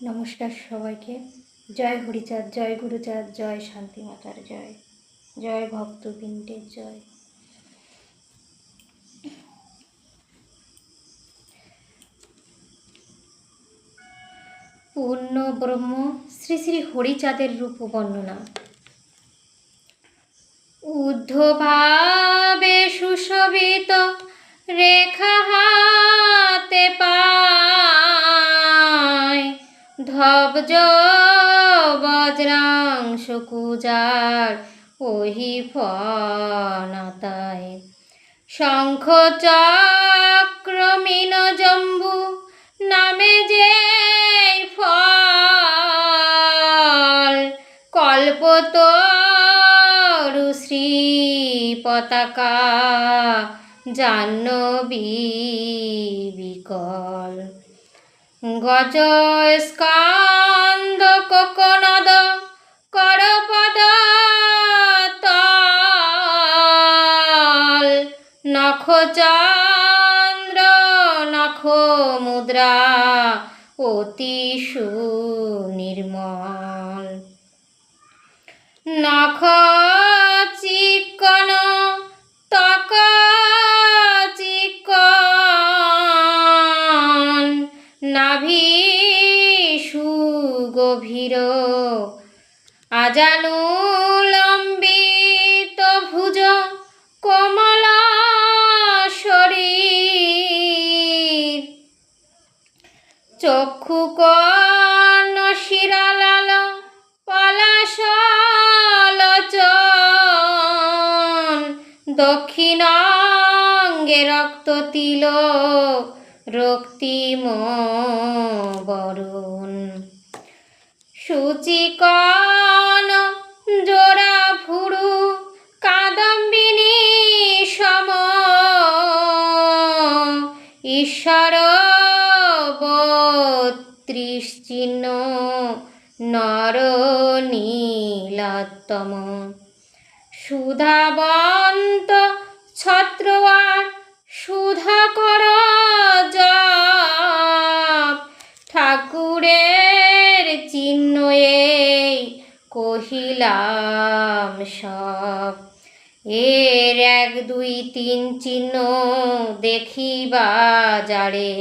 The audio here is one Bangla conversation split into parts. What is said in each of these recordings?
নমস্কার সবাইকে। জয় হরিচাঁদ, জয় গুরুচাঁদ, জয় শান্তি মাতার জয় জয় ভক্তবৃন্দের জয়। পূর্ণ ব্রহ্ম শ্রী শ্রী হরিচাঁদের রূপ বর্ণনা। ঊর্ধ্বভাবে সুশোভিত রেখা ধবজ বজ্রাংশ কুজার, ওহি ফনাতায় শঙ্খ চক্র মিন জম্বু নামে যে ফল কল্পতরু শ্রী পতাকা জাহ্নবী বিকল। গজ স্কান্দ কোকনদ করপদ তল নখ চন্দ্র নখ মুদ্রা অতি সুনির্মল। নখ চিকন তক চিকন নাভি সুগভীর আজানু লম্বিত ভুজ কমলা শরীর। চক্ষু কর্ণ দক্ষিণাঙ্গে রক্ত তিল রক্তিম বরুণ। সূচিকন জোড়া ভুরু কাদম্বিনী সম। ঈশ্বর বত্রিশচিহ্ন নর নীলাত্তম। সুধাবন্ত ছত্রয়ার সুধা কহিলাম সব। এর এক দুই তিন চিহ্ন দেখি বাজারে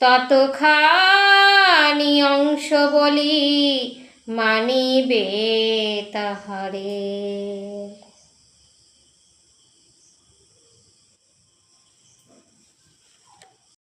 ততখানি অংশ বলি মানিবে তাহারে।